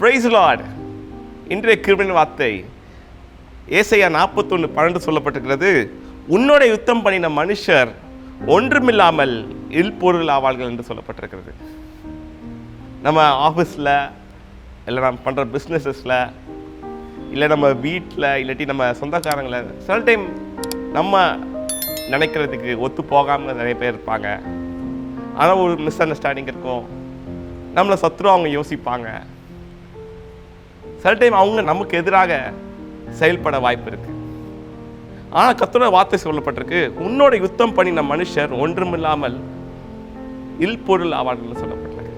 Price Lord இன்றைய கிருபின் வார்த்தை ஏசையா நாற்பத்தொன்று பன்னெண்டு சொல்லப்பட்டிருக்கிறது. உன்னோட யுத்தம் பண்ணின மனுஷர் ஒன்றுமில்லாமல் இல்பொருள் ஆவார்கள் என்று சொல்லப்பட்டிருக்கிறது. நம்ம ஆஃபீஸில் இல்லை நம்ம பண்ணுற பிஸ்னஸஸில் இல்லை நம்ம வீட்டில் இல்லாட்டி நம்ம சொந்தக்காரங்களை சில டைம் நம்ம நினைக்கிறதுக்கு ஒத்து போகாமல் நிறைய பேர் இருப்பாங்க. ஆனால் ஒரு மிஸ் அண்டர்ஸ்டாண்டிங் இருக்கும். நம்மளை சத்ரு அவங்க யோசிப்பாங்க. சில டைம் அவங்க நமக்கு எதிராக செயல்பட வாய்ப்பு இருக்கு. ஆனால் கத்தோட வார்த்தை சொல்லப்பட்டிருக்கு உன்னோட யுத்தம் பண்ணின மனுஷர் ஒன்றுமில்லாமல் இல்பொருள் ஆவார்கள் சொல்லப்பட்டிருக்கு.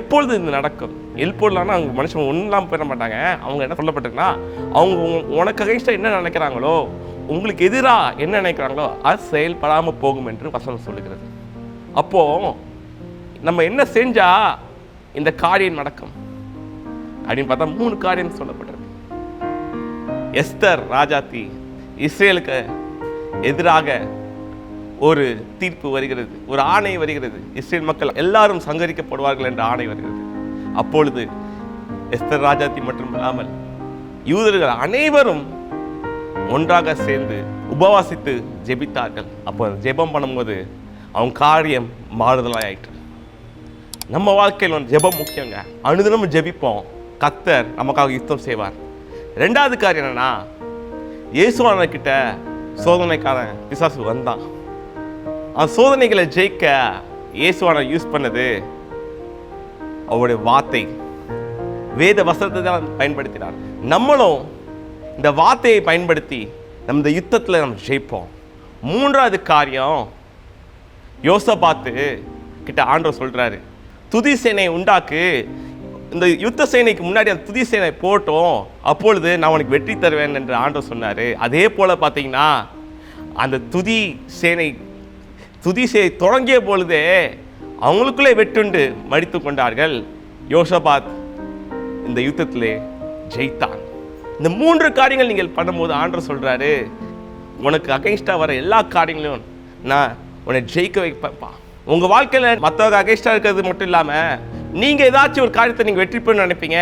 எப்பொழுது இது நடக்கும்? இல்பொருளானா அவங்க மனுஷன் ஒன்றும் பெற மாட்டாங்க. அவங்க என்ன சொல்லப்பட்டிருக்குன்னா அவங்க உனக்கு அகைன்ஸ்டாக என்ன நினைக்கிறாங்களோ உங்களுக்கு எதிராக என்ன நினைக்கிறாங்களோ அது செயல்படாமல் போகும் என்று வசனம் சொல்லுகிறது. அப்போ நம்ம என்ன செஞ்சா இந்த காரியம் நடக்கும்? அப்படின்னு பார்த்தா மூணு காரியம் சொல்லப்பட்டிருக்கு. எஸ்தர் ராஜாத்தி இஸ்ரேலுக்கு எதிராக ஒரு தீர்ப்பு வருகிறது ஒரு ஆணை வருகிறது. இஸ்ரேல் மக்கள் எல்லாரும் சங்கரிக்கப்படுவார்கள் என்ற ஆணை வருகிறது. அப்பொழுது எஸ்தர் ராஜாத்தி மட்டும் இல்லாமல் யூதர்கள் அனைவரும் ஒன்றாக சேர்ந்து உபவாசித்து ஜெபித்தார்கள். அப்போ ஜெபம் பண்ணும்போது அவங்க காரியம் மாறுதலாய் ஆயிற்று. நம்ம வாழ்க்கையில் வந்து ஜெபம் முக்கியங்க. அனுதினமும் ஜெபிப்போம். கத்தர் நமக்காக யுத்தம் செய்வார். ரெண்டாவது காரியம் என்னன்னா இயேசுவான கிட்ட சோதனைக்கான பிசாசு வந்தான். அந்த சோதனைகளை ஜெயிக்க இயேசுவான யூஸ் பண்ணது அவருடைய வார்த்தை. வேத வசனத்தை தான் பயன்படுத்தினார் நம்மளும் இந்த வார்த்தையை பயன்படுத்தி நம்ம இந்த யுத்தத்தில் நம்ம ஜெயிப்போம். மூன்றாவது காரியம் யோசபாத்து கிட்ட ஆண்டவர் சொல்றாரு. துதிசேனை உண்டாக்கு இந்த யுத்த சேனைக்கு முன்னாடி அந்த துதி சேனை போட்டோம் அப்பொழுது நான் உனக்கு வெற்றி தருவேன் என்று ஆண்டவர் சொன்னார். அதே போல் பார்த்தீங்கன்னா அந்த துதி சேனை துதி சேனை தொடங்கிய பொழுதே அவங்களுக்குள்ளே வெட்டுண்டு மடித்து கொண்டார்கள். யோசபாத் இந்த யுத்தத்திலே ஜெயித்தான். இந்த மூன்று காரியங்கள் நீங்கள் பண்ணும்போது ஆண்டர் சொல்கிறாரு உனக்கு அகைன்ஸ்டாக வர எல்லா காரியங்களையும் நான் உன்னை ஜெயிக்க வைப்பேன்ப்பா. உங்கள் வாழ்க்கையில் மற்றவங்க அகைன்ஸ்டாக இருக்கிறது மட்டும் இல்லாமல் நீங்கள் ஏதாச்சும் ஒரு காரியத்தை நீங்கள் வெற்றி பெற நினைப்பீங்க.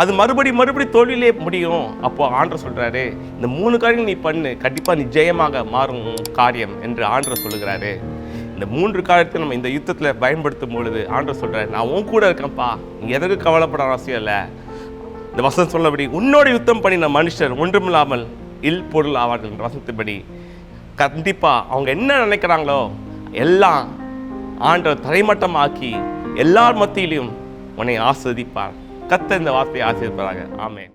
அது மறுபடி மறுபடி தொழிலே முடியும். அப்போ ஆண்டர் சொல்கிறாரு இந்த மூணு காரியங்கள் நீ பண்ணு. கண்டிப்பாக நீ ஜெயமாக மாறும் காரியம் என்று ஆண்டர் சொல்லுகிறாரு. இந்த மூன்று காரியத்தை நம்ம இந்த யுத்தத்தில் பயன்படுத்தும் பொழுது ஆண்டர் சொல்கிறாரு நான் உன் கூட இருக்கேன்ப்பா. நீ எதற்கு கவலைப்பட அவசியம் இல்லை. இந்த வசனம் சொல்லபடி உன்னோட யுத்தம் பண்ணின மனுஷர் ஒன்றுமில்லாமல் இல் பொருள் ஆவார்கள் என்ற வசனத்தின்படி. கண்டிப்பாக அவங்க என்ன நினைக்கிறாங்களோ எல்லாம் ஆண்டவர் தரைமட்டமாக்கி எல்லார் மத்தியிலும் உன்னை ஆஸ்வதிப்பார். கத்த இந்த வார்த்தையை ஆசிரியப்பதாக ஆமே